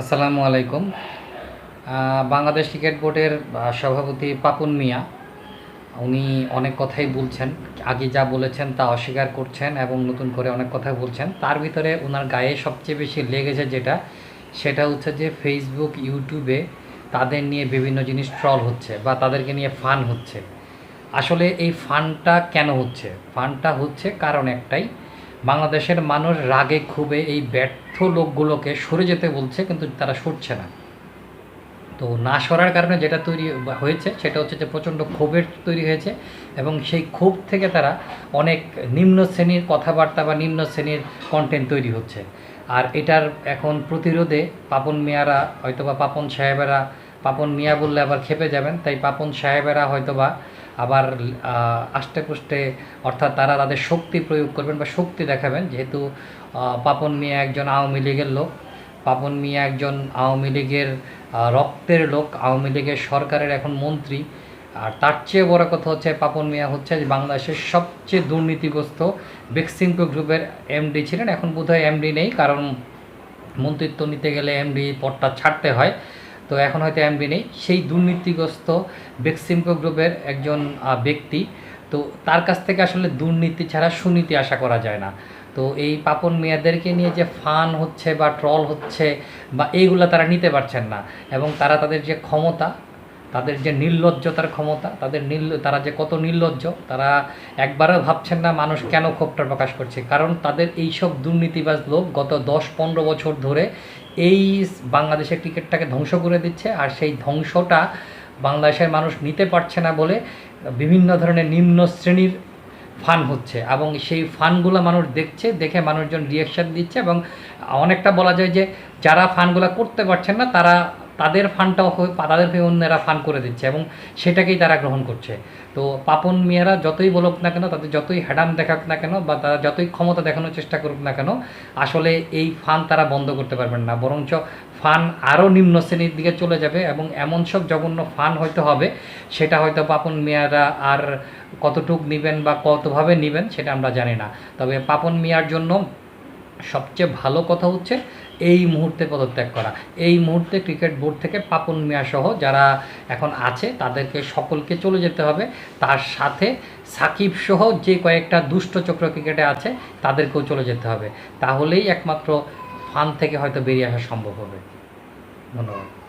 আসসালামু আলাইকুম। বাংলাদেশ ক্রিকেট বোর্ডের সভাপতি পাপন মিয়া, উনি অনেক কথাই বলছেন, আগে যা বলেছেন তা অস্বীকার করছেন এবং নতুন করে অনেক কথা বলছেন। তার ভিতরে ওনার গায়ে সবচেয়ে বেশি লেগেছে যেটা, সেটা হচ্ছে যে ফেসবুক ইউটিউবে তাদের নিয়ে বিভিন্ন জিনিস ট্রল হচ্ছে বা তাদেরকে নিয়ে ফান হচ্ছে। আসলে এই ফানটা কেন হচ্ছে? ফানটা হচ্ছে কারণ একটাই বাংলাদেশের মানুষ রাগে ক্ষোভে এই ব্যর্থ লোকগুলোকে সরে যেতে বলছে, কিন্তু তারা সরছে না। তো না সরার কারণে যেটা তৈরি হয়েছে, সেটা হচ্ছে যে প্রচণ্ড ক্ষোভের তৈরি হয়েছে এবং সেই ক্ষোভ থেকে তারা অনেক নিম্ন শ্রেণির কথাবার্তা বা নিম্ন শ্রেণির কন্টেন্ট তৈরি হচ্ছে। আর এটার এখন প্রতিরোধে পাপন মিয়ারা, হয়তোবা পাপন সাহেবেরা, পাপন মিয়া বললে আবার খেপে যাবেন, তাই পাপন সাহেবেরা হয়তোবা আবার আষ্টে পুষ্টে, অর্থাৎ তারা তাদের শক্তি প্রয়োগ করবেন বা শক্তি দেখাবেন। যেহেতু পাপন মিয়া একজন আওয়ামী লীগের লোক, পাপন মিয়া একজন আওয়ামী লীগের রক্তের লোক, আওয়ামী লীগের সরকারের এখন মন্ত্রী। আর তার চেয়ে বড় কথা হচ্ছে, পাপন মিয়া হচ্ছে বাংলাদেশের সবচেয়ে দুর্নীতিগ্রস্ত বেক্সিমকো গ্রুপের এমডি ছিলেন। এখন বোধহয় এমডি নেই, কারণ মন্ত্রিত্ব নিতে গেলে এমডি পদটা ছাড়তে হয়। তো এখন হয়তো এমবি নেই। সেই দুর্নীতিগ্রস্ত বেক্সিমকো গ্রুপের একজন ব্যক্তি, তো তার কাছ থেকে আসলে দুর্নীতি ছাড়া সুনীতি আশা করা যায় না। তো এই পাপন মেয়াদেরকে নিয়ে যে ফান হচ্ছে বা ট্রল হচ্ছে বা এইগুলো তারা নিতে পারছেন না এবং তারা তাদের যে ক্ষমতা তাদের যে নির্লজ্জতার ক্ষমতা, তাদের নির্ল তারা যে কত নির্লজ্জ, তারা একবারও ভাবছেন না মানুষ কেন ক্ষোভটা প্রকাশ করছে। কারণ তাদের এইসব দুর্নীতিবাজ লোক গত দশ পনেরো বছর ধরে এই বাংলাদেশের ক্রিকেটটাকে ধ্বংস করে দিচ্ছে আর সেই ধ্বংসটা বাংলাদেশের মানুষ নিতে পারছে না বলে বিভিন্ন ধরনের নিম্ন শ্রেণির ফান হচ্ছে এবং সেই ফানগুলো মানুষ দেখছে, দেখে মানুষজন রিয়াকশান দিচ্ছে এবং অনেকটা বলা যায় যে যারা ফানগুলো করতে পারছেন না তারা তাদের ফানটাও হয়ে তাদের হয়ে অন্যরা ফান করে দিচ্ছে এবং সেটাকেই তারা গ্রহণ করছে। তো পাপন মিয়ারা যতই বলুক না কেন, তাদের যতই হ্যাডাম দেখাক না কেন বা তারা যতই ক্ষমতা দেখানোর চেষ্টা করুক না কেন, আসলে এই ফান তারা বন্ধ করতে পারবেন না। বরঞ্চ ফান আরও নিম্ন শ্রেণির দিকে চলে যাবে এবং এমন সব জঘন্য ফান হয়তো হবে, সেটা হয়তো পাপন মিয়ারা আর কতটুক নেবেন বা কতভাবে নেবেন সেটা আমরা জানি না। তবে পাপন মিয়ার জন্য সবচেয়ে ভালো কথা হচ্ছে এই মুহূর্তে পদত্যাগ করা। এই মুহূর্তে ক্রিকেট বোর্ড থেকে পাপন মিয়া সহ যারা এখন আছে, তাদেরকে সকলকে চলে যেতে হবে। তার সাথে সাকিব সহ যে কয়েকটা দুষ্ট চক্র ক্রিকেটে আছে, তাদেরকেও চলে যেতে হবে। তাহলেই একমাত্র ফান থেকে হয়তো বেরিয়ে আসা সম্ভব হবে। ধন্যবাদ।